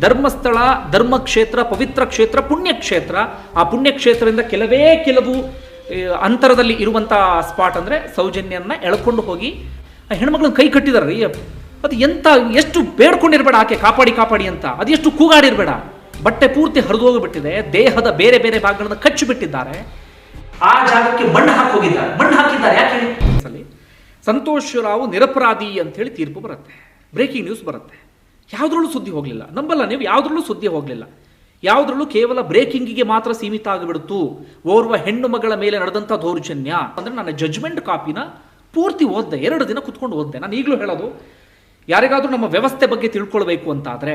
ಧರ್ಮಸ್ಥಳ, ಧರ್ಮಕ್ಷೇತ್ರ, ಪವಿತ್ರ ಕ್ಷೇತ್ರ, ಪುಣ್ಯಕ್ಷೇತ್ರ. ಆ ಪುಣ್ಯಕ್ಷೇತ್ರದಿಂದ ಕೆಲವೇ ಕೆಲವು ಅಂತರದಲ್ಲಿ ಇರುವಂಥ ಸ್ಪಾಟ್ ಅಂದರೆ ಸೌಜನ್ಯನ ಎಳ್ಕೊಂಡು ಹೋಗಿ ಆ ಹೆಣ್ಮಕ್ಳನ್ನ ಕೈ ಕಟ್ಟಿದಾರೆ ರೀ. ಅದು ಎಂತ, ಎಷ್ಟು ಬೇಡ್ಕೊಂಡಿರಬೇಡ ಆಕೆ, ಕಾಪಾಡಿ ಕಾಪಾಡಿ ಅಂತ. ಅದೆಷ್ಟು ಕೂಗಾಡಿರಬೇಡ. ಬಟ್ಟೆ ಪೂರ್ತಿ ಹರಿದೋಗ್ಬಿಟ್ಟಿದೆ, ದೇಹದ ಬೇರೆ ಬೇರೆ ಭಾಗಗಳನ್ನ ಕಚ್ಚಿಬಿಟ್ಟಿದ್ದಾರೆ. ಆ ಜಾಗಕ್ಕೆ ಮಣ್ಣು ಹಾಕಿ ಹೋಗಿದ್ದಾರೆ. ಮಣ್ಣು ಹಾಕಿದ್ದಾರೆ, ಯಾಕೆ? ಸಂತೋಷ್ ರಾವ್ ನಿರಪರಾಧಿ ಅಂತ ಹೇಳಿ ತೀರ್ಪು ಬರುತ್ತೆ. ಬ್ರೇಕಿಂಗ್ ನ್ಯೂಸ್ ಬರುತ್ತೆ. ಯಾವುದ್ರಲ್ಲೂ ಸುದ್ದಿ ಹೋಗಲಿಲ್ಲ. ನಂಬಲ್ಲ, ನೀವು ಯಾವುದ್ರಲ್ಲೂ ಸುದ್ದಿ ಹೋಗಲಿಲ್ಲ. ಯಾವುದ್ರಲ್ಲೂ ಕೇವಲ ಬ್ರೇಕಿಂಗಿಗೆ ಮಾತ್ರ ಸೀಮಿತ ಆಗಿಬಿಡ್ತು. ಓರ್ವ ಹೆಣ್ಣು ಮಗಳ ಮೇಲೆ ನಡೆದಂಥ ದೌರ್ಜನ್ಯ. ಅಂದರೆ ನನ್ನ ಜಜ್ಮೆಂಟ್ ಕಾಪಿನ ಪೂರ್ತಿ ಓದ್ದೆ, ಎರಡು ದಿನ ಕುತ್ಕೊಂಡು ಓದ್ದೆ. ನಾನು ಈಗಲೂ ಹೇಳೋದು, ಯಾರಿಗಾದರೂ ನಮ್ಮ ವ್ಯವಸ್ಥೆ ಬಗ್ಗೆ ತಿಳ್ಕೊಳ್ಬೇಕು ಅಂತಾದರೆ,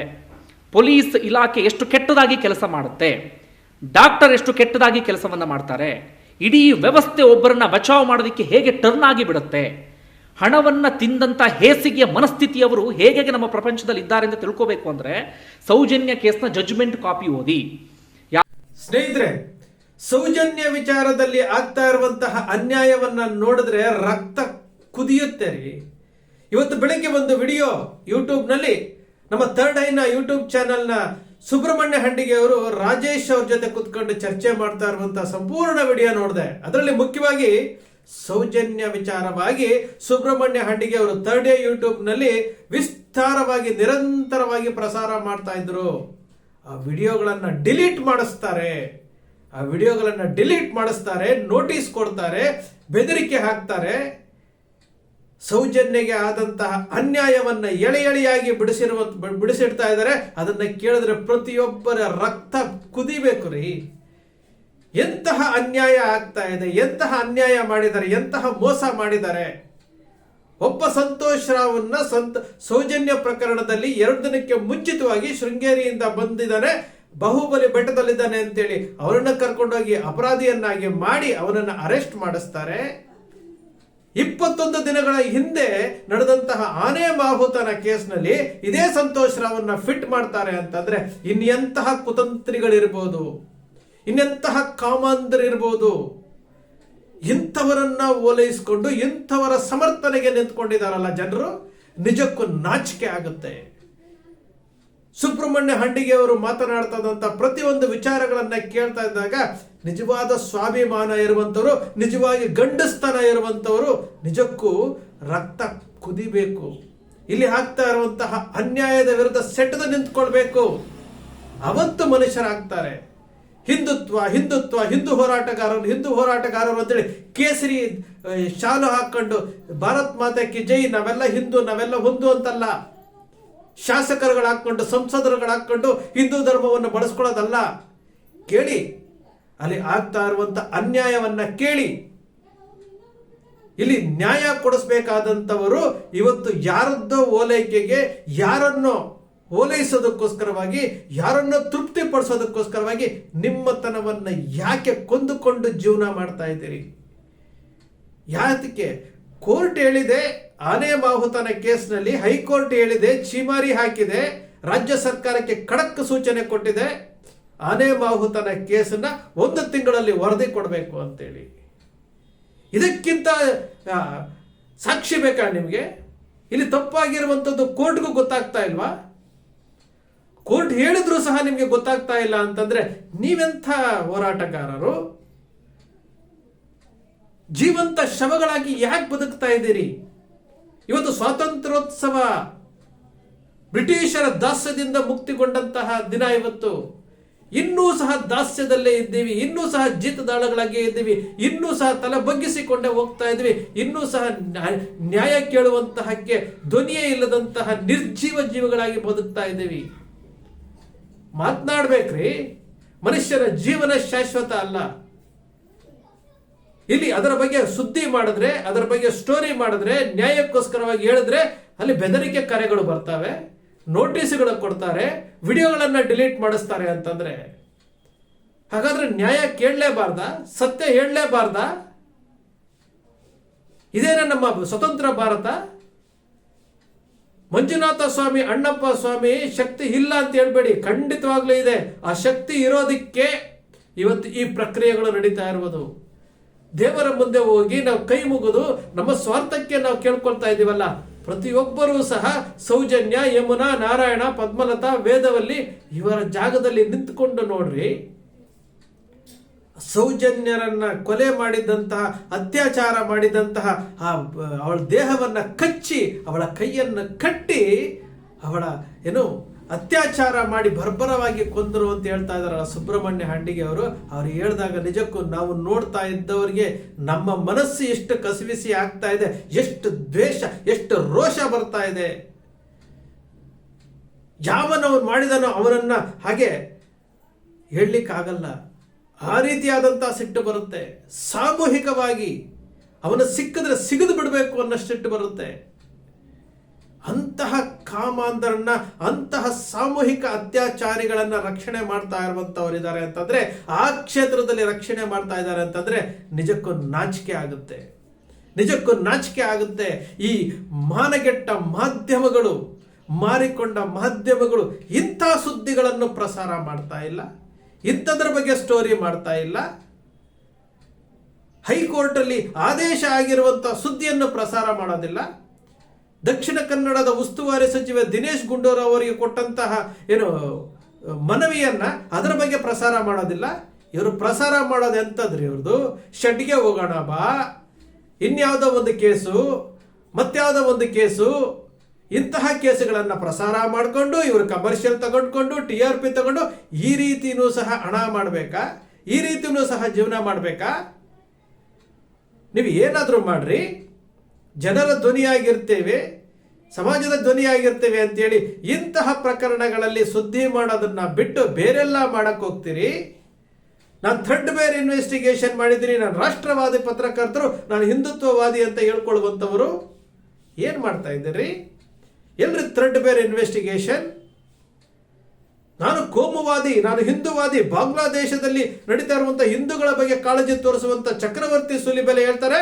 ಪೊಲೀಸ್ ಇಲಾಖೆ ಎಷ್ಟು ಕೆಟ್ಟದಾಗಿ ಕೆಲಸ ಮಾಡುತ್ತೆ, ಡಾಕ್ಟರ್ ಎಷ್ಟು ಕೆಟ್ಟದಾಗಿ ಕೆಲಸವನ್ನು ಮಾಡ್ತಾರೆ, ಇಡೀ ವ್ಯವಸ್ಥೆ ಒಬ್ಬರನ್ನ ಬಚಾವ್ ಮಾಡೋದಕ್ಕೆ ಹೇಗೆ ಟರ್ನ್ ಆಗಿ ಬಿಡುತ್ತೆ ಹಣವನ್ನ ತಿಂದಂಥ ಹೇಸಿಗೆಯ ಮನಸ್ಥಿತಿಯವರು ಹೇಗೆ ನಮ್ಮ ಪ್ರಪಂಚದಲ್ಲಿ ಇದ್ದಾರೆ ಅಂತ ತಿಳ್ಕೋಬೇಕು ಅಂದರೆ ಸೌಜನ್ಯ ಕೇಸ್ನ ಜಜ್ಮೆಂಟ್ ಕಾಪಿ ಓದಿ. ಸ್ನೇಹಿತರೆ, ಸೌಜನ್ಯ ವಿಚಾರದಲ್ಲಿ ಆಗ್ತಾ ಇರುವಂತಹ ಅನ್ಯಾಯವನ್ನ ನೋಡಿದ್ರೆ ರಕ್ತ ಕುದಿಯುತ್ತೆ ರೀ. ಇವತ್ತು ಬೆಳಿಗ್ಗೆ ಒಂದು ವಿಡಿಯೋ ಯೂಟ್ಯೂಬ್ನಲ್ಲಿ ನಮ್ಮ ಥರ್ಡ್ ಐನ ಯೂಟ್ಯೂಬ್ ಚಾನೆಲ್ನ ಸುಬ್ರಹ್ಮಣ್ಯ ಹಂಡಿಗೆ ಅವರು ರಾಜೇಶ್ ಅವ್ರ ಜೊತೆ ಕುತ್ಕೊಂಡು ಚರ್ಚೆ ಮಾಡ್ತಾ ಇರುವಂತಹ ಸಂಪೂರ್ಣ ವಿಡಿಯೋ ನೋಡಿದೆ. ಅದರಲ್ಲಿ ಮುಖ್ಯವಾಗಿ ಸೌಜನ್ಯ ವಿಚಾರವಾಗಿ ಸುಬ್ರಹ್ಮಣ್ಯ ಹಂಡಿಗೆ ಅವರು ಥರ್ಡ್ ಡೇ ಯೂಟ್ಯೂಬ್ನಲ್ಲಿ ವಿಸ್ತಾರವಾಗಿ ನಿರಂತರವಾಗಿ ಪ್ರಸಾರ ಮಾಡ್ತಾ ಇದ್ರು. ಆ ವಿಡಿಯೋಗಳನ್ನು ಡಿಲೀಟ್ ಮಾಡಿಸ್ತಾರೆ. ಆ ವಿಡಿಯೋಗಳನ್ನು ಡಿಲೀಟ್ ಮಾಡಿಸ್ತಾರೆ ನೋಟಿಸ್ ಕೊಡ್ತಾರೆ, ಬೆದರಿಕೆ ಹಾಕ್ತಾರೆ. ಸೌಜನ್ಯಗೆ ಆದಂತಹ ಅನ್ಯಾಯವನ್ನ ಎಳೆ ಎಳೆಯಾಗಿ ಬಿಡಿಸಿರುವ, ಬಿಡಿಸಿಡ್ತಾ ಇದ್ದಾರೆ. ಅದನ್ನ ಕೇಳಿದ್ರೆ ಪ್ರತಿಯೊಬ್ಬರ ರಕ್ತ ಕುದಿಬೇಕು ರೀ. ಎಂತಹ ಅನ್ಯಾಯ ಆಗ್ತಾ ಇದೆ, ಎಂತಹ ಅನ್ಯಾಯ ಮಾಡಿದ್ದಾರೆ, ಎಂತಹ ಮೋಸ ಮಾಡಿದ್ದಾರೆ. ಒಬ್ಬ ಸಂತೋಷ್ ರಾವ್ನ ಸಂತ, ಸೌಜನ್ಯ ಪ್ರಕರಣದಲ್ಲಿ ಎರಡು ದಿನಕ್ಕೆ ಮುಂಚಿತವಾಗಿ ಶೃಂಗೇರಿಯಿಂದ ಬಂದಿದ್ದಾನೆ, ಬಾಹುಬಲಿ ಬೆಟ್ಟದಲ್ಲಿದ್ದಾನೆ ಅಂತೇಳಿ. ಅವರನ್ನ ಕರ್ಕೊಂಡೋಗಿ ಅಪರಾಧಿಯನ್ನಾಗಿ ಮಾಡಿ ಅವನನ್ನ ಅರೆಸ್ಟ್ ಮಾಡಿಸ್ತಾರೆ. ಇಪ್ಪತ್ತೊಂದು ದಿನಗಳ ಹಿಂದೆ ನಡೆದಂತಹ ಆನೆ ಮಾಹುತನ ಕೇಸ್ನಲ್ಲಿ ಇದೇ ಸಂತೋಷ್ ರಾವನ್ನ ಫಿಟ್ ಮಾಡ್ತಾರೆ ಅಂತಂದ್ರೆ ಇನ್ನೆಂತಹ ಕುತಂತ್ರಿಗಳಿರ್ಬೋದು. ಇನ್ನೆಂತಹ ಕಾಮಾಂಧರಿರ್ಬೋದು ಇಂಥವರನ್ನ ಓಲೈಸಿಕೊಂಡು ಇಂಥವರ ಸಮರ್ಥನೆಗೆ ನಿಂತ್ಕೊಂಡಿದಾರಲ್ಲ ಜನರು, ನಿಜಕ್ಕೂ ನಾಚಿಕೆ ಆಗುತ್ತೆ. ಸುಬ್ರಹ್ಮಣ್ಯ ಹಂಡಿಗೆ ಅವರು ಮಾತನಾಡ್ತಾ ಪ್ರತಿಯೊಂದು ವಿಚಾರಗಳನ್ನ ಕೇಳ್ತಾ ಇದ್ದಾಗ, ನಿಜವಾದ ಸ್ವಾಭಿಮಾನ ಇರುವಂಥವರು, ನಿಜವಾಗಿ ಗಂಡಸ್ತನ ಇರುವಂಥವರು, ನಿಜಕ್ಕೂ ರಕ್ತ ಕುದಿಬೇಕು. ಇಲ್ಲಿ ಆಗ್ತಾ ಇರುವಂತಹ ಅನ್ಯಾಯದ ವಿರುದ್ಧ ಸೆಟ್ಟದ ನಿಂತ್ಕೊಳ್ಬೇಕು. ಅವತ್ತು ಮನುಷ್ಯರಾಗ್ತಾರೆ. ಹಿಂದುತ್ವ ಹಿಂದುತ್ವ, ಹಿಂದೂ ಹೋರಾಟಗಾರರು ಹಿಂದೂ ಹೋರಾಟಗಾರರು ಅಂತೇಳಿ ಕೇಸರಿ ಶಾಲು ಹಾಕೊಂಡು ಭಾರತ್ ಮಾತೆ ಕಿ ಜೈ, ನಾವೆಲ್ಲ ಹಿಂದೂ, ನಾವೆಲ್ಲ ಒಂದು ಅಂತಲ್ಲ. ಶಾಸಕರುಗಳು ಹಾಕೊಂಡು ಸಂಸದರುಗಳು ಹಾಕೊಂಡು ಹಿಂದೂ ಧರ್ಮವನ್ನು ಬಳಸ್ಕೊಳ್ಳೋದಲ್ಲ. ಕೇಳಿ, ಅಲ್ಲಿ ಆಗ್ತಾ ಇರುವಂತ ಅನ್ಯಾಯವನ್ನ ಕೇಳಿ. ಇಲ್ಲಿ ನ್ಯಾಯ ಕೊಡಿಸ್ಬೇಕಾದಂಥವರು ಇವತ್ತು ಯಾರದ್ದೋ ಓಲೈಕೆಗೆ ಯಾರನ್ನೋ ಓಲೈಸೋದಕ್ಕೋಸ್ಕರವಾಗಿ, ಯಾರನ್ನ ತೃಪ್ತಿ ಪಡಿಸೋದಕ್ಕೋಸ್ಕರವಾಗಿ ನಿಮ್ಮತನವನ್ನ ಯಾಕೆ ಕೊಂದುಕೊಂಡು ಜೀವನ ಮಾಡ್ತಾ ಇದ್ದೀರಿ? ಯಾತಕ್ಕೆ? ಕೋರ್ಟ್ ಹೇಳಿದೆ ಆನೆ ಬಾಹುತನ ಕೇಸ್ನಲ್ಲಿ ಹೈಕೋರ್ಟ್ ಹೇಳಿದೆ ಚೀಮಾರಿ ಹಾಕಿದೆ, ರಾಜ್ಯ ಸರ್ಕಾರಕ್ಕೆ ಖಡಕ್ ಸೂಚನೆ ಕೊಟ್ಟಿದೆ ಆನೆ ಬಾಹುತನ ಕೇಸನ್ನ ಒಂದು ತಿಂಗಳಲ್ಲಿ ವರದಿ ಕೊಡಬೇಕು ಅಂತೇಳಿ. ಇದಕ್ಕಿಂತ ಸಾಕ್ಷಿ ಬೇಕಾ ನಿಮಗೆ? ಇಲ್ಲಿ ತಪ್ಪಾಗಿರುವಂಥದ್ದು ಕೋರ್ಟ್ಗೂ ಗೊತ್ತಾಗ್ತಾ ಇಲ್ವಾ? ಕೋರ್ಟ್ ಹೇಳಿದ್ರು ಸಹ ನಿಮಗೆ ಗೊತ್ತಾಗ್ತಾ ಇಲ್ಲ ಅಂತಂದ್ರೆ ನೀವೆಂಥ ಹೋರಾಟಗಾರರು? ಜೀವಂತ ಶವಗಳಾಗಿ ಯಾಕೆ ಬದುಕ್ತಾ ಇದ್ದೀರಿ? ಇವತ್ತು ಸ್ವಾತಂತ್ರ್ಯೋತ್ಸವ ಬ್ರಿಟಿಷರ ದಾಸ್ಯದಿಂದ ಮುಕ್ತಿಗೊಂಡಂತಹ ದಿನ ಇವತ್ತು. ಇನ್ನೂ ಸಹ ದಾಸ್ಯದಲ್ಲೇ ಇದ್ದೀವಿ, ಇನ್ನೂ ಸಹ ಜೀತದಾಳಗಳಾಗಿ ಇದ್ದೀವಿ, ಇನ್ನೂ ಸಹ ತಲೆ ಬಗ್ಗಿಸಿಕೊಂಡೇ ಹೋಗ್ತಾ ಇದ್ದೀವಿ, ಇನ್ನೂ ಸಹ ನ್ಯಾಯ- ನ್ಯಾಯ ಕೇಳುವಂತಹಕ್ಕೆ ಧ್ವನಿಯೇ ಇಲ್ಲದಂತಹ ನಿರ್ಜೀವ ಜೀವಗಳಾಗಿ ಬದುಕ್ತಾ ಇದ್ದೀವಿ. ಮಾತನಾಡ್ಬೇಕ್ರಿ. ಮನುಷ್ಯನ ಜೀವನ ಶಾಶ್ವತ ಅಲ್ಲ. ಇಲ್ಲಿ ಅದರ ಬಗ್ಗೆ ಸುದ್ದಿ ಮಾಡಿದ್ರೆ, ಅದರ ಬಗ್ಗೆ ಸ್ಟೋರಿ ಮಾಡಿದ್ರೆ, ನ್ಯಾಯಕ್ಕೋಸ್ಕರವಾಗಿ ಹೇಳಿದ್ರೆ ಅಲ್ಲಿ ಬೆದರಿಕೆ ಕರೆಗಳು ಬರ್ತವೆ. ನೋಟಿಸ್ಗಳು ಕೊಡ್ತಾರೆ, ವಿಡಿಯೋಗಳನ್ನ ಡಿಲೀಟ್ ಮಾಡಿಸ್ತಾರೆ ಅಂತಂದ್ರೆ. ಹಾಗಾದ್ರೆ ನ್ಯಾಯ ಕೇಳಲೇಬಾರ್ದ? ಸತ್ಯ ಹೇಳಲೇಬಾರ್ದ? ಇದೇನ ನಮ್ಮ ಸ್ವತಂತ್ರ ಭಾರತ? ಮಂಜುನಾಥ ಸ್ವಾಮಿ, ಅಣ್ಣಪ್ಪ ಸ್ವಾಮಿ, ಶಕ್ತಿ ಇಲ್ಲ ಅಂತ ಹೇಳ್ಬೇಡಿ. ಖಂಡಿತವಾಗ್ಲೂ ಇದೆ. ಆ ಶಕ್ತಿ ಇರೋದಕ್ಕೆ ಇವತ್ತು ಈ ಪ್ರಕ್ರಿಯೆಗಳು ನಡೀತಾ ಇರುವುದು. ದೇವರ ಮುಂದೆ ಹೋಗಿ ನಾವು ಕೈ ಮುಗಿದು ನಮ್ಮ ಸ್ವಾರ್ಥಕ್ಕೆ ನಾವು ಕೇಳ್ಕೊಳ್ತಾ ಇದೀವಲ್ಲ ಪ್ರತಿಯೊಬ್ಬರೂ ಸಹ ಸೌಜನ್ಯ, ಯಮುನಾ, ನಾರಾಯಣ, ಪದ್ಮಲತಾ, ವೇದವಲ್ಲಿ ಇವರ ಜಾಗದಲ್ಲಿ ನಿಂತ್ಕೊಂಡು ನೋಡ್ರಿ. ಸೌಜನ್ಯರನ್ನ ಕೊಲೆ ಮಾಡಿದಂತಹ, ಅತ್ಯಾಚಾರ ಮಾಡಿದಂತಹ ಆ, ಅವಳ ದೇಹವನ್ನ ಕಚ್ಚಿ, ಅವಳ ಕೈಯನ್ನು ಕಟ್ಟಿ ಅವಳ ಏನು ಅತ್ಯಾಚಾರ ಮಾಡಿ ಬರ್ಬರವಾಗಿ ಕೊಂದರು ಅಂತ ಹೇಳ್ತಾ ಇದ್ದಾರಲ್ಲ ಸುಬ್ರಹ್ಮಣ್ಯ ಹಂಡಿಗೆ ಅವರು. ಅವ್ರು ಹೇಳಿದಾಗ ನಿಜಕ್ಕೂ ನಾವು ನೋಡ್ತಾ ಇದ್ದವರಿಗೆ ನಮ್ಮ ಮನಸ್ಸು ಎಷ್ಟು ಕಸಿವಿಸಿ ಆಗ್ತಾ ಇದೆ, ಎಷ್ಟು ದ್ವೇಷ, ಎಷ್ಟು ರೋಷ ಬರ್ತಾ ಇದೆ. ಯಾವನವನು ಮಾಡಿದನೋ ಅವನನ್ನ ಹಾಗೆ ಹೇಳಲಿಕ್ಕಾಗಲ್ಲ. ಆ ರೀತಿಯಾದಂತಹ ಸಿಟ್ಟು ಬರುತ್ತೆ. ಸಾಮೂಹಿಕವಾಗಿ ಅವನ ಸಿಕ್ಕಿದ್ರೆ ಸಿಗದು ಬಿಡಬೇಕು ಅನ್ನೋ ಸಿಟ್ಟು ಬರುತ್ತೆ. ಅಂತಹ ಕಾಮಾಂಧರನ್ನ ಅಂತಹ ಸಾಮೂಹಿಕ ಅತ್ಯಾಚಾರಿಗಳನ್ನ ರಕ್ಷಣೆ ಮಾಡ್ತಾ ಇರುವಂಥವರಿದ್ದಾರೆ ಅಂತಂದ್ರೆ, ಆ ಕ್ಷೇತ್ರದಲ್ಲಿ ರಕ್ಷಣೆ ಮಾಡ್ತಾ ಇದ್ದಾರೆ ಅಂತಂದ್ರೆ ನಿಜಕ್ಕೂ ನಾಚಿಕೆ ಆಗುತ್ತೆ. ನಿಜಕ್ಕೂ ನಾಚಿಕೆ ಆಗುತ್ತೆ. ಈ ಮಾನಗೆಟ್ಟ ಮಾಧ್ಯಮಗಳು, ಮಾರಿಕೊಂಡ ಮಾಧ್ಯಮಗಳು ಇಂಥ ಸುದ್ದಿಗಳನ್ನು ಪ್ರಸಾರ ಮಾಡ್ತಾ ಇಲ್ಲ. ಇಂಥದ್ರ ಬಗ್ಗೆ ಸ್ಟೋರಿ ಮಾಡ್ತಾ ಇಲ್ಲ. ಹೈಕೋರ್ಟ್ ಅಲ್ಲಿ ಆದೇಶ ಆಗಿರುವಂಥ ಸುದ್ದಿಯನ್ನು ಪ್ರಸಾರ ಮಾಡೋದಿಲ್ಲ. ದಕ್ಷಿಣ ಕನ್ನಡದ ಉಸ್ತುವಾರಿ ಸಚಿವ ದಿನೇಶ್ ಗುಂಡೂರಾವ್ ಅವರಿಗೆ ಕೊಟ್ಟಂತಹ ಏನು, ಮನವಿಯನ್ನು ಅದರ ಬಗ್ಗೆ ಪ್ರಸಾರ ಮಾಡೋದಿಲ್ಲ. ಇವರು ಪ್ರಸಾರ ಮಾಡೋದು ಎಂತದ್ರಿ ಇವ್ರದ್ದು ಷಡ್ಗೆ ಹೋಗೋಣ ಬಾ. ಇನ್ಯಾವುದೋ ಒಂದು ಕೇಸು, ಮತ್ಯಾವುದೋ ಒಂದು ಕೇಸು ಇಂತಹ ಕೇಸುಗಳನ್ನು ಪ್ರಸಾರ ಮಾಡಿಕೊಂಡು, ಇವರು ಕಮರ್ಷಿಯಲ್ ತಗೊಂಡ್ಕೊಂಡು ಟಿ ಆರ್ ಪಿ ತಗೊಂಡು ಈ ರೀತಿನೂ ಸಹ ಹಣ ಮಾಡಬೇಕಾ? ಈ ರೀತಿನೂ ಸಹ ಜೀವನ ಮಾಡಬೇಕಾ? ನೀವು ಏನಾದರೂ ಮಾಡ್ರಿ. ಜನರ ಧ್ವನಿಯಾಗಿರ್ತೇವೆ, ಸಮಾಜದ ಧ್ವನಿಯಾಗಿರ್ತೇವೆ ಅಂತೇಳಿ ಇಂತಹ ಪ್ರಕರಣಗಳಲ್ಲಿ ಸುದ್ದಿ ಮಾಡೋದನ್ನ ಬಿಟ್ಟು ಬೇರೆಲ್ಲ ಮಾಡಕ್ ಹೋಗ್ತೀರಿ. ನಾನು ಥರ್ಡ್ ಬೇರ್ ಇನ್ವೆಸ್ಟಿಗೇಷನ್ ಮಾಡಿದ್ದೀನಿ, ನಾನು ರಾಷ್ಟ್ರವಾದಿ ಪತ್ರಕರ್ತರು, ನಾನು ಹಿಂದುತ್ವವಾದಿ ಅಂತ ಹೇಳ್ಕೊಳ್ಳುವಂಥವರು ಏನು ಮಾಡ್ತಾ ಇದ್ದೀರಿ? ಎಲ್ರಿ ಥ್ರೆಡ್ ಬೇರ್ ಇನ್ವೆಸ್ಟಿಗೇಷನ್ ನಾನು ಕೋಮುವಾದಿ, ನಾನು ಹಿಂದೂವಾದಿ, ಬಾಂಗ್ಲಾದೇಶದಲ್ಲಿ ನಡೀತಾ ಇರುವಂತಹ ಹಿಂದೂಗಳ ಬಗ್ಗೆ ಕಾಳಜಿ ತೋರಿಸುವಂತ ಚಕ್ರವರ್ತಿ ಸುಲಿಬೆಲೆ ಹೇಳ್ತಾರೆ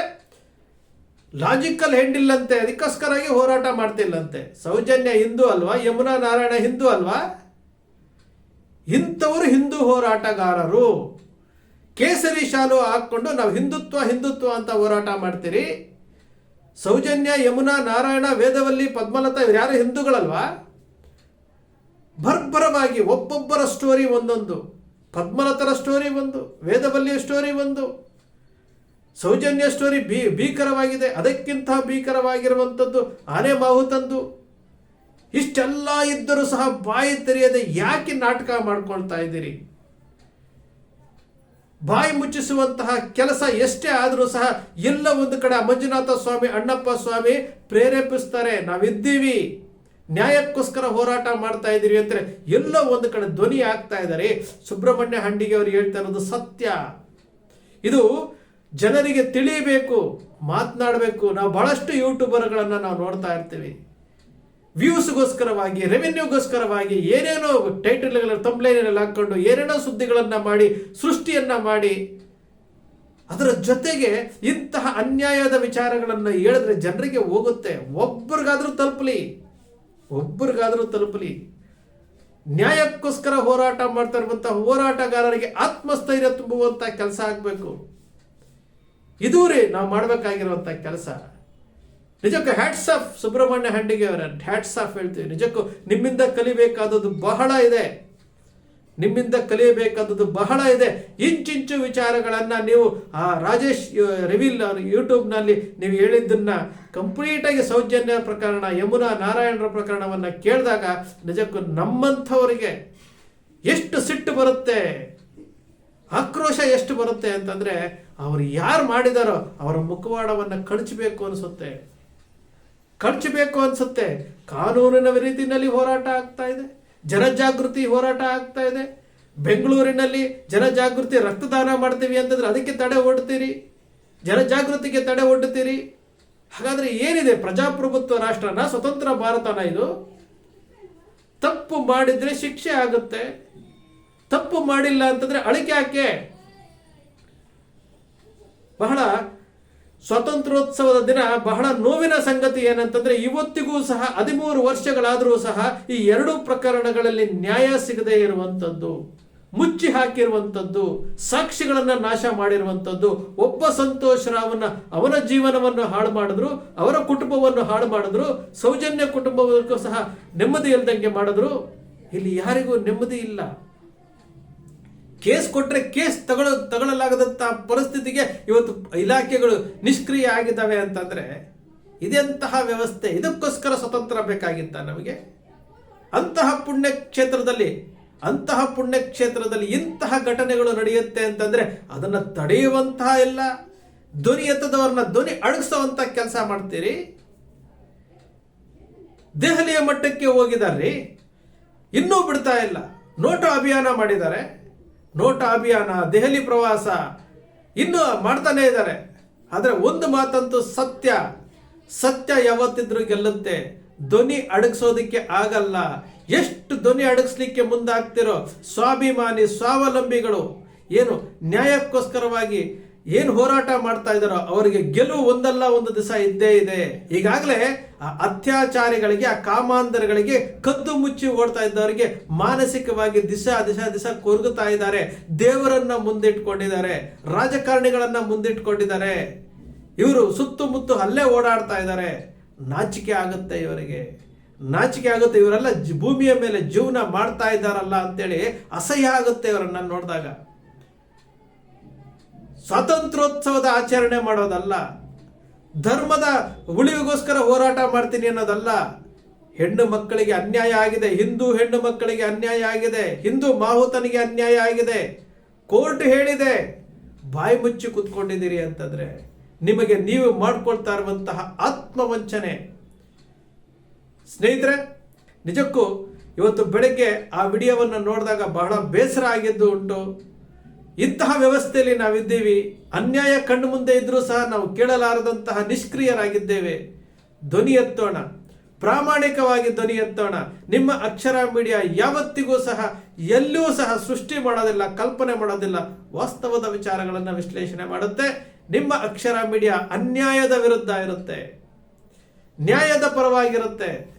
ಲಾಜಿಕಲ್ ಹೆಂಡ್ ಇಲ್ಲಂತೆ ಅದಕ್ಕೋಸ್ಕರಾಗಿ ಹೋರಾಟ ಮಾಡ್ತಿಲ್ಲಂತೆ. ಸೌಜನ್ಯ ಹಿಂದೂ ಅಲ್ವಾ? ಯಮುನಾ ನಾರಾಯಣ ಹಿಂದೂ ಅಲ್ವಾ? ಇಂಥವರು ಹಿಂದೂ ಹೋರಾಟಗಾರರು. ಕೇಸರಿ ಶಾಲು ಹಾಕೊಂಡು ನಾವು ಹಿಂದುತ್ವ ಹಿಂದುತ್ವ ಅಂತ ಹೋರಾಟ ಮಾಡ್ತೀರಿ? ಸೌಜನ್ಯ, ಯಮುನಾ, ನಾರಾಯಣ, ವೇದವಲ್ಲಿ, ಪದ್ಮಲತಾ ಇವ್ರು ಯಾರು ಹಿಂದೂಗಳಲ್ವಾ? ಭರ್ಭರವಾಗಿ ಒಬ್ಬೊಬ್ಬರ ಸ್ಟೋರಿ ಒಂದೊಂದು. ಪದ್ಮಲತರ ಸ್ಟೋರಿ ಒಂದು, ವೇದವಲ್ಲಿಯ ಸ್ಟೋರಿ ಒಂದು. ಸೌಜನ್ಯ ಸ್ಟೋರಿ ಭೀ, ಭೀಕರವಾಗಿದೆ. ಅದಕ್ಕಿಂತ ಭೀಕರವಾಗಿರುವಂಥದ್ದು ಆನೆ ಮಾಹುತಂದು ಇಷ್ಟೆಲ್ಲ ಇದ್ದರೂ ಸಹ ಬಾಯಿ ತೆರೆಯದೆ ಯಾಕೆ ನಾಟಕ ಮಾಡ್ಕೊಳ್ತಾ ಇದ್ದೀರಿ? ಬಾಯಿ ಮುಚ್ಚಿಸುವಂತಹ ಕೆಲಸ ಎಷ್ಟೇ ಆದರೂ ಸಹ ಎಲ್ಲ ಒಂದು ಕಡೆ ಮಂಜುನಾಥ ಸ್ವಾಮಿ, ಅಣ್ಣಪ್ಪ ಸ್ವಾಮಿ ಪ್ರೇರೇಪಿಸ್ತಾರೆ. ನಾವಿದ್ದೀವಿ. ನ್ಯಾಯಕ್ಕೋಸ್ಕರ ಹೋರಾಟ ಮಾಡ್ತಾ ಇದ್ದೀವಿ ಅಂದರೆ ಎಲ್ಲೋ ಒಂದು ಕಡೆ ಧ್ವನಿ ಆಗ್ತಾ ಇದ್ದಾರೆ. ಸುಬ್ರಹ್ಮಣ್ಯ ಹಂಡಿಗೆ ಅವರು ಹೇಳ್ತಾ ಇರೋದು ಸತ್ಯ. ಇದು ಜನರಿಗೆ ತಿಳಿಯಬೇಕು, ಮಾತನಾಡಬೇಕು. ನಾವು ಬಹಳಷ್ಟು ಯೂಟ್ಯೂಬರ್ಗಳನ್ನು ನಾವು ನೋಡ್ತಾ ಇರ್ತೀವಿ. ವ್ಯೂಸ್ಗೋಸ್ಕರವಾಗಿ ರೆವೆನ್ಯೂಗೋಸ್ಕರವಾಗಿ ಏನೇನೋ ಟೈಟಲ್ಗಳ ತಂಬ್ಲೈನಲ್ಲಿ ಹಾಕೊಂಡು ಏನೇನೋ ಸುದ್ದಿಗಳನ್ನು ಮಾಡಿ, ಸೃಷ್ಟಿಯನ್ನ ಮಾಡಿ, ಅದರ ಜೊತೆಗೆ ಇಂತಹ ಅನ್ಯಾಯದ ವಿಚಾರಗಳನ್ನು ಹೇಳಿದ್ರೆ ಜನರಿಗೆ ಹೋಗುತ್ತೆ. ಒಬ್ರಿಗಾದರೂ ತಲುಪಲಿ. ಒಬ್ರಿಗಾದರೂ ತಲುಪಲಿ. ನ್ಯಾಯಕ್ಕೋಸ್ಕರ ಹೋರಾಟ ಮಾಡ್ತಾ ಇರುವಂತಹ ಹೋರಾಟಗಾರರಿಗೆ ಆತ್ಮಸ್ಥೈರ್ಯ ತುಂಬುವಂತ ಕೆಲಸ ಆಗಬೇಕು. ಇದು ರೀ ನಾವು ಮಾಡಬೇಕಾಗಿರುವಂತ ಕೆಲಸ. ನಿಜಕ್ಕೂ ಹ್ಯಾಟ್ಸ್ ಆಫ್ ಸುಬ್ರಹ್ಮಣ್ಯ ಹಂಡಿಗೆ ಅವರ ಹ್ಯಾಟ್ಸ್ ಆಫ್ ಹೇಳ್ತೀವಿ. ನಿಜಕ್ಕೂ ನಿಮ್ಮಿಂದ ಕಲಿಬೇಕಾದದ್ದು ಬಹಳ ಇದೆ. ನಿಮ್ಮಿಂದ ಕಲಿಯಬೇಕಾದದ್ದು ಬಹಳ ಇದೆ. ಇಂಚಿಂಚು ವಿಚಾರಗಳನ್ನು ನೀವು ಆ ರಾಜೇಶ್ ರಿವೀಲ್ ಯೂಟ್ಯೂಬ್ನಲ್ಲಿ ನೀವು ಹೇಳಿದ್ದನ್ನ ಕಂಪ್ಲೀಟಾಗಿ ಸೌಜನ್ಯ ಪ್ರಕರಣ, ಯಮುನಾ ನಾರಾಯಣರ ಪ್ರಕರಣವನ್ನ ಕೇಳಿದಾಗ ನಿಜಕ್ಕೂ ನಮ್ಮಂಥವರಿಗೆ ಎಷ್ಟು ಸಿಟ್ಟು ಬರುತ್ತೆ, ಆಕ್ರೋಶ ಎಷ್ಟು ಬರುತ್ತೆ ಅಂತಂದ್ರೆ ಅವರು ಯಾರು ಮಾಡಿದಾರೋ ಅವರ ಮುಖವಾಡವನ್ನು ಕಳಚಬೇಕು ಅನಿಸುತ್ತೆ. ಕಳಚಬೇಕು ಅನ್ಸುತ್ತೆ. ಕಾನೂನಿನ ರೀತಿಯಲ್ಲಿ ಹೋರಾಟ ಆಗ್ತಾ ಇದೆ. ಜನಜಾಗೃತಿ ಹೋರಾಟ ಆಗ್ತಾ ಇದೆ. ಬೆಂಗಳೂರಿನಲ್ಲಿ ಜನಜಾಗೃತಿ ರಕ್ತದಾನ ಮಾಡ್ತೀವಿ ಅಂತಂದ್ರೆ ಅದಕ್ಕೆ ತಡೆ ಒಡ್ತೀರಿ. ಜನಜಾಗೃತಿಗೆ ತಡೆ ಒಡ್ಡುತ್ತೀರಿ ಹಾಗಾದ್ರೆ ಏನಿದೆ ಪ್ರಜಾಪ್ರಭುತ್ವ ರಾಷ್ಟ್ರನ ಸ್ವತಂತ್ರ ಭಾರತನ ಇದು? ತಪ್ಪು ಮಾಡಿದ್ರೆ ಶಿಕ್ಷೆ ಆಗುತ್ತೆ. ತಪ್ಪು ಮಾಡಿಲ್ಲ ಅಂತಂದ್ರೆ ಅಳಿಕೆ ಯಾಕೆ? ಬಹಳ ಸ್ವಾತಂತ್ರ್ಯೋತ್ಸವದ ದಿನ ಬಹಳ ನೋವಿನ ಸಂಗತಿ ಏನಂತಂದ್ರೆ ಇವತ್ತಿಗೂ ಸಹ ಹದಿಮೂರು ವರ್ಷಗಳಾದರೂ ಸಹ ಈ ಎರಡು ಪ್ರಕರಣಗಳಲ್ಲಿ ನ್ಯಾಯ ಸಿಗದೇ ಇರುವಂಥದ್ದು, ಮುಚ್ಚಿ ಹಾಕಿರುವಂಥದ್ದು, ಸಾಕ್ಷಿಗಳನ್ನು ನಾಶ ಮಾಡಿರುವಂಥದ್ದು, ಒಬ್ಬ ಸಂತೋಷ್ ರಾವನ್ನ ಅವನ ಜೀವನವನ್ನು ಹಾಳು ಮಾಡಿದ್ರು, ಅವರ ಕುಟುಂಬವನ್ನು ಹಾಳು ಮಾಡಿದ್ರು, ಸೌಜನ್ಯ ಕುಟುಂಬಕ್ಕೂ ಸಹ ನೆಮ್ಮದಿ ಇಲ್ದಂಗೆ ಮಾಡಿದ್ರು. ಇಲ್ಲಿ ಯಾರಿಗೂ ನೆಮ್ಮದಿ ಇಲ್ಲ. ಕೇಸ್ ಕೊಟ್ಟರೆ ಕೇಸ್ ತಗೊಳ ತಗೊಳ್ಳಲಾಗದಂತಹ ಪರಿಸ್ಥಿತಿಗೆ ಇವತ್ತು ಇಲಾಖೆಗಳು ನಿಷ್ಕ್ರಿಯ ಆಗಿದ್ದಾವೆ ಅಂತಂದ್ರೆ ಇದೆಂತಹ ವ್ಯವಸ್ಥೆ, ಇದಕ್ಕೋಸ್ಕರ ಸ್ವತಂತ್ರ ಬೇಕಾಗಿತ್ತ ನಮಗೆ? ಅಂತಹ ಪುಣ್ಯ ಕ್ಷೇತ್ರದಲ್ಲಿ ಅಂತಹ ಪುಣ್ಯ ಕ್ಷೇತ್ರದಲ್ಲಿ ಇಂತಹ ಘಟನೆಗಳು ನಡೆಯುತ್ತೆ ಅಂತಂದ್ರೆ ಅದನ್ನ ತಡೆಯುವಂತಹ ಎಲ್ಲ ಧ್ವನಿ ಎತ್ತದವ್ರನ್ನ ಧ್ವನಿ ಅಡಗಿಸುವಂತ ಕೆಲಸ ಮಾಡ್ತೀರಿ? ದೆಹಲಿಯ ಮಟ್ಟಕ್ಕೆ ಹೋಗಿದಾರ್ರಿ ಇನ್ನೂ ಬಿಡ್ತಾ ಇಲ್ಲ, ನೋಟು ಅಭಿಯಾನ ಮಾಡಿದ್ದಾರೆ. ನೋಟು ಅಭಿಯಾನ, ದೆಹಲಿ ಪ್ರವಾಸ, ಇನ್ನೂ ಮಾಡ್ತಾನೆ ಇದ್ದಾರೆ. ಆದರೆ ಒಂದು ಮಾತಂತೂ ಸತ್ಯ. ಸತ್ಯ ಯಾವತ್ತಿದ್ರೂ ಗೆಲ್ಲುತ್ತೆ. ಧ್ವನಿ ಅಡಗಿಸೋದಕ್ಕೆ ಆಗಲ್ಲ. ಎಷ್ಟು ಧ್ವನಿ ಅಡಗಿಸ್ಲಿಕ್ಕೆ ಮುಂದಾಗ್ತಿರೋ ಸ್ವಾಭಿಮಾನಿ, ಸ್ವಾವಲಂಬಿಗಳು. ಏನು ನ್ಯಾಯಕ್ಕೋಸ್ಕರವಾಗಿ ಏನು ಹೋರಾಟ ಮಾಡ್ತಾ ಇದ್ದಾರೋ ಅವರಿಗೆ ಗೆಲುವು ಒಂದಲ್ಲ ಒಂದು ದಿವಸ ಇದ್ದೇ ಇದೆ. ಈಗಾಗಲೇ ಆ ಅತ್ಯಾಚಾರಿಗಳಿಗೆ, ಆ ಕಾಮಾಂಧರಗಳಿಗೆ ಕದ್ದು ಮುಚ್ಚಿ ಓಡ್ತಾ ಇದ್ದವರಿಗೆ ಮಾನಸಿಕವಾಗಿ ದಿಸಾ ದಿಶಾ ದಿಶಾ ಕೊರಗುತ್ತಾ ಇದ್ದಾರೆ. ದೇವರನ್ನ ಮುಂದಿಟ್ಕೊಂಡಿದ್ದಾರೆ. ರಾಜಕಾರಣಿಗಳನ್ನ ಮುಂದಿಟ್ಕೊಂಡಿದ್ದಾರೆ. ಇವರು ಸುತ್ತಮುತ್ತ ಅಲ್ಲೇ ಓಡಾಡ್ತಾ ಇದ್ದಾರೆ. ನಾಚಿಕೆ ಆಗುತ್ತೆ ಇವರಿಗೆ. ನಾಚಿಕೆ ಆಗುತ್ತೆ. ಇವರೆಲ್ಲ ಭೂಮಿಯ ಮೇಲೆ ಜೀವನ ಮಾಡ್ತಾ ಇದ್ದಾರಲ್ಲ ಅಂತೇಳಿ ಅಸಹ್ಯ ಆಗುತ್ತೆ ಇವರನ್ನ ನೋಡಿದಾಗ. ಸ್ವಾತಂತ್ರ್ಯೋತ್ಸವದ ಆಚರಣೆ ಮಾಡೋದಲ್ಲ, ಧರ್ಮದ ಉಳಿವಿಗೋಸ್ಕರ ಹೋರಾಟ ಮಾಡ್ತೀನಿ ಅನ್ನೋದಲ್ಲ. ಹೆಣ್ಣು ಮಕ್ಕಳಿಗೆ ಅನ್ಯಾಯ ಆಗಿದೆ, ಹಿಂದೂ ಹೆಣ್ಣು ಮಕ್ಕಳಿಗೆ ಅನ್ಯಾಯ ಆಗಿದೆ, ಹಿಂದೂ ಮಾಹುತನಿಗೆ ಅನ್ಯಾಯ ಆಗಿದೆ, ಕೋರ್ಟ್ ಹೇಳಿದೆ, ಬಾಯಿ ಮುಚ್ಚಿ ಕುತ್ಕೊಂಡಿದ್ದೀರಿ ಅಂತಂದ್ರೆ ನಿಮಗೆ ನೀವು ಮಾಡ್ಕೊಳ್ತಾ ಇರುವಂತಹ ಆತ್ಮವಂಚನೆ. ಸ್ನೇಹಿತರೆ, ನಿಜಕ್ಕೂ ಇವತ್ತು ಬೆಳಗ್ಗೆ ಆ ವಿಡಿಯೋವನ್ನು ನೋಡಿದಾಗ ಬಹಳ ಬೇಸರ ಆಗಿದ್ದು ಉಂಟು. ಇಂತಹ ವ್ಯವಸ್ಥೆಯಲ್ಲಿ ನಾವಿದ್ದೀವಿ. ಅನ್ಯಾಯ ಕಣ್ಣು ಮುಂದೆ ಇದ್ರೂ ಸಹ ನಾವು ಕೇಳಲಾರದಂತಹ ನಿಷ್ಕ್ರಿಯರಾಗಿದ್ದೇವೆ. ಧ್ವನಿ ಎತ್ತೋಣ. ಪ್ರಾಮಾಣಿಕವಾಗಿ ಧ್ವನಿ ಎತ್ತೋಣ. ನಿಮ್ಮ ಅಕ್ಷರ ಮೀಡಿಯಾ ಯಾವತ್ತಿಗೂ ಸಹ ಎಲ್ಲೂ ಸಹ ಸೃಷ್ಟಿ ಮಾಡೋದಿಲ್ಲ, ಕಲ್ಪನೆ ಮಾಡೋದಿಲ್ಲ. ವಾಸ್ತವದ ವಿಚಾರಗಳನ್ನು ವಿಶ್ಲೇಷಣೆ ಮಾಡುತ್ತೆ. ನಿಮ್ಮ ಅಕ್ಷರ ಮೀಡಿಯಾ ಅನ್ಯಾಯದ ವಿರುದ್ಧ ಇರುತ್ತೆ. ನ್ಯಾಯದ ಪರವಾಗಿರುತ್ತೆ.